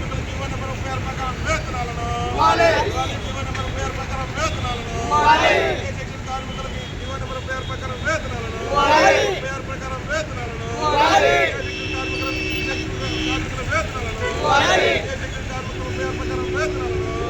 జీవన నెంబర్ ముప్పై ప్రకారం వేతనాలను జీవన నెంబర్ ముప్పై ప్రకారం వేతనాలను ఇవ్వాలి. ఇంగ్లీష్ శిక్షణ కార్మికులకి జీవన నెంబర్ ముప్పై ఆరు ప్రకారం వేతనాలను ఇవ్వాలి. ముప్పై ఆరు ప్రకారం వేతనాలను ఇవ్వాలి. ఇంగ్లీష్ శిక్షణ కార్మికులకు ఇంగ్లీష్ శిక్షణ కార్మికుల వేతనాలను ఇవ్వాలి. ఇంగ్లీష్ శిక్షణ కార్మికుల ముప్పై ఆరు ప్రకారం వేతనాలను ఇవ్వాలి. ఇంగ్లీష్ శిక్షణ కార్మికుల ముప్పై ఆరు ప్రకారం వేతనాలను ఇవ్వాలి. జిందాబాద్, జిందాబాద్. జై హింద్ జిందాబాద్ జిందాబాద్, జిందాబాద్. జై హింద్ జిందాబాద్ జిందాబాద్, జిందాబాద్. జై హింద్ జిందాబాద్ ప్రభుత్వానికి ఇండియా సెక్షన్ కార్మికుల సమస్యలు చెప్తున్న పట్టించుకునే రాష్ట్ర ప్రభుత్వం డౌన్, డౌన్. ముప్పై రోజులుగా ఇండియా సెక్షన్ కార్మికుల సమస్యలు పట్టించుకునే రాష్ట్ర ప్రభుత్వం డౌన్, డౌన్. రాష్ట్ర ప్రభుత్వం డౌన్, డౌన్. రాష్ట్ర ప్రభుత్వం ఓకే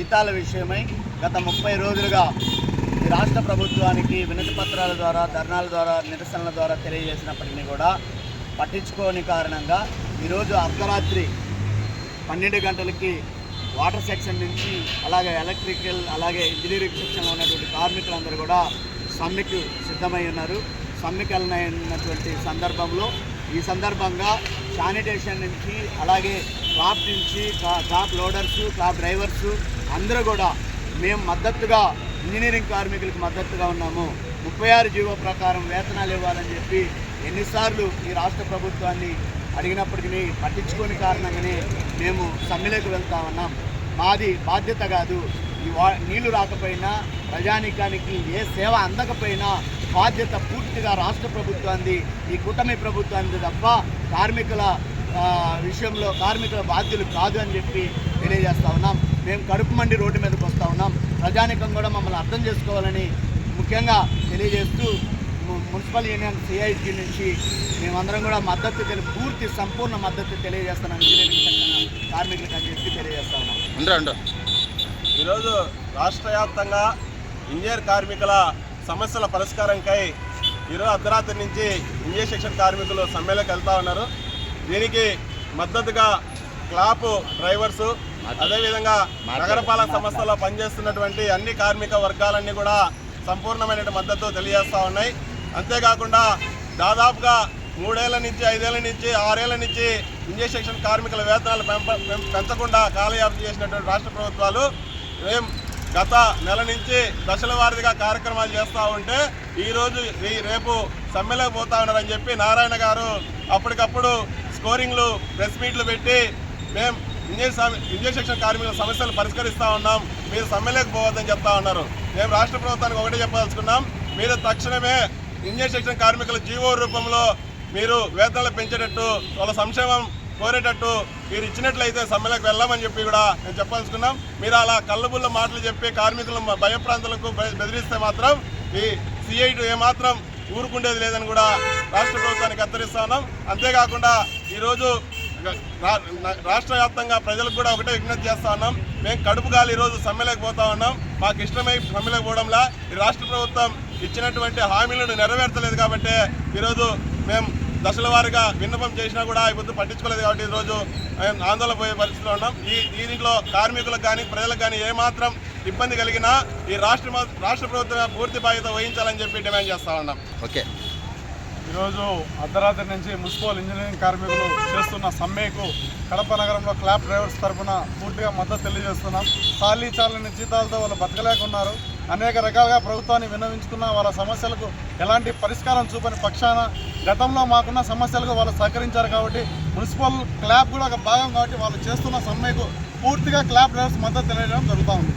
జీతాల విషయమై గత ముప్పై రోజులుగా ఈ రాష్ట్ర ప్రభుత్వానికి వినతి పత్రాల ద్వారా ధర్నాల ద్వారా నిరసనల ద్వారా తెలియజేసినప్పటికీ కూడా పట్టించుకోని కారణంగా ఈరోజు అర్ధరాత్రి పన్నెండు గంటలకి వాటర్ సెక్షన్ నుంచి అలాగే ఎలక్ట్రికల్ అలాగే ఇంజనీరింగ్ సెక్షన్లో ఉన్నటువంటి కార్మికులందరూ కూడా సమ్మెకు సిద్ధమై ఉన్నారు. సమ్మెకు వెళ్ళినటువంటి సందర్భంలో ఈ సందర్భంగా శానిటేషన్ నుంచి అలాగే క్రాప్ నుంచి క్రాప్ లోడర్స్ క్రాప్ డ్రైవర్స్ అందరూ కూడా మేము మద్దతుగా ఇంజనీరింగ్ కార్మికులకు మద్దతుగా ఉన్నాము. ముప్పై ఆరు జీవో ప్రకారం వేతనాలు ఇవ్వాలని చెప్పి ఎన్నిసార్లు ఈ రాష్ట్ర ప్రభుత్వాన్ని అడిగినప్పటికీ పట్టించుకోని కారణంగానే మేము సమ్మెలకు వెళ్తా ఉన్నాం. మాది బాధ్యత కాదు. ఈ వా నీళ్ళు రాకపోయినా ప్రజానీకానికి ఏ సేవ అందకపోయినా బాధ్యత పూర్తిగా రాష్ట్ర ప్రభుత్వాన్ని ఈ కూటమి ప్రభుత్వాన్ని తప్ప కార్మికుల ఆ, విషయంలో కార్మికుల బాధ్యులు కాదు అని చెప్పి తెలియజేస్తా ఉన్నాం. మేము కడుపు మండి రోడ్డు మీదకి వస్తూ ఉన్నాం. ప్రజానికం కూడా మమ్మల్ని అర్థం చేసుకోవాలని ముఖ్యంగా తెలియజేస్తూ మున్సిపల్ యూనియన్ సిఐటి నుంచి మేమందరం కూడా మద్దతు తెలి పూర్తి సంపూర్ణ మద్దతు తెలియజేస్తున్నాం ఇంజనీరింగ్ కార్మికులకు అని చెప్పి తెలియజేస్తా ఉన్నాం. ఈరోజు రాష్ట్ర వ్యాప్తంగా ఇంజనీర్ కార్మికుల సమస్యల పరిష్కారంకై ఈరోజు అర్ధరాత్రి నుంచి ఇంజనీర్ సెక్షన్ కార్మికులు సమ్మెలోకి వెళ్తా ఉన్నారు. దీనికి మద్దతుగా క్లాప్ డ్రైవర్సు అదేవిధంగా నగరపాలక సంస్థలో పనిచేస్తున్నటువంటి అన్ని కార్మిక వర్గాలన్నీ కూడా సంపూర్ణమైన మద్దతు తెలియజేస్తా ఉన్నాయి. అంతేకాకుండా దాదాపుగా మూడేళ్ళ నుంచి ఐదేళ్ళ నుంచి ఆరేళ్ళ నుంచి ఇంజనీర్ సెక్షన్ కార్మికుల వేతనాలు పెంప పెంచకుండా కాలయాపన చేసినటువంటి రాష్ట్ర ప్రభుత్వాలు గత నెల నుంచి దశల వారీగా కార్యక్రమాలు చేస్తూ ఉంటే ఈరోజు ఈ రేపు సమ్మెలోకి పోతా ఉన్నారని చెప్పి నారాయణ గారు అప్పటికప్పుడు స్కోరింగ్లు ప్రెస్ మీట్లు పెట్టి మేము ఇంజనీర్ ఇంజనీర్ సెక్షన్ కార్మికుల సమస్యలు పరిష్కరిస్తూ ఉన్నాం. మీరు సమ్మెలోకి పోవద్దని చెప్తా ఉన్నారు. మేము రాష్ట్ర ప్రభుత్వానికి ఒకటే చెప్పదలుచుకున్నాం. మీరు తక్షణమే ఇంజనీర్ సెక్షన్ కార్మికుల జీవో రూపంలో మీరు వేతనాలు పెంచేటట్టు వాళ్ళ సంక్షేమం కోరేటట్టు మీరు ఇచ్చినట్లయితే సమ్మెలకు వెళ్ళామని చెప్పి కూడా నేను చెప్పాల్సుకున్నాం మీరు అలా కళ్ళబుల్ల మాటలు చెప్పి కార్మికులు భయప్రాంతాలకు బెదిరిస్తే మాత్రం ఈ సిఐటు ఏమాత్రం ఊరుకుండేది లేదని కూడా రాష్ట్ర ప్రభుత్వానికి హెచ్చరిస్తా ఉన్నాం. అంతేకాకుండా ఈరోజు రా- రాష్ట్ర వ్యాప్తంగా ప్రజలకు కూడా ఒకటే విజ్ఞప్తి చేస్తా ఉన్నాం. మేము కడుపు గాలి ఈరోజు సమ్మెలోకి పోతా ఉన్నాం. మాకు ఇష్టమై సమ్మెలకు పోవడంలా ఈ రాష్ట్ర ప్రభుత్వం ఇచ్చినటువంటి హామీలను నెరవేర్చలేదు కాబట్టి ఈరోజు మేము దశల వారీగా విన్నపం చేసినా కూడా ఈ పొద్దు పట్టించుకోలేదు కాబట్టి ఈరోజు మేము ఆందోళన పోయే పరిస్థితిలో ఉన్నాం. ఈ దీంట్లో కార్మికులకు కానీ ప్రజలకు కానీ ఏమాత్రం ఇబ్బంది కలిగినా ఈ రాష్ట్ర రాష్ట్ర ప్రభుత్వం పూర్తి బాధ్యత వహించాలని చెప్పి డిమాండ్ చేస్తా ఉన్నాం. ఓకే. ఈరోజు అర్ధరాత్రి నుంచి మున్సిపల్ ఇంజనీరింగ్ కార్మికులు చేస్తున్న సమ్మెకు కడప నగరంలో క్లాబ్ డ్రైవర్స్ తరఫున పూర్తిగా మద్దతు తెలియజేస్తున్నాం. ఖాళీ చాలని జీతాలతో వాళ్ళు బతకలేకున్నారు. అనేక రకాలుగా ప్రభుత్వాన్ని విన్నవించుకున్న వాళ్ళ సమస్యలకు ఎలాంటి పరిష్కారం చూపని పక్షాన గతంలో మాకున్న సమస్యలకు వాళ్ళు సహకరించారు కాబట్టి మున్సిపల్ క్లాబ్ కూడా ఒక భాగం కాబట్టి వాళ్ళు చేస్తున్న సమ్మెకు పూర్తిగా క్లాబ్ డ్రైవర్స్ మద్దతు తెలియడం జరుగుతూ ఉంది.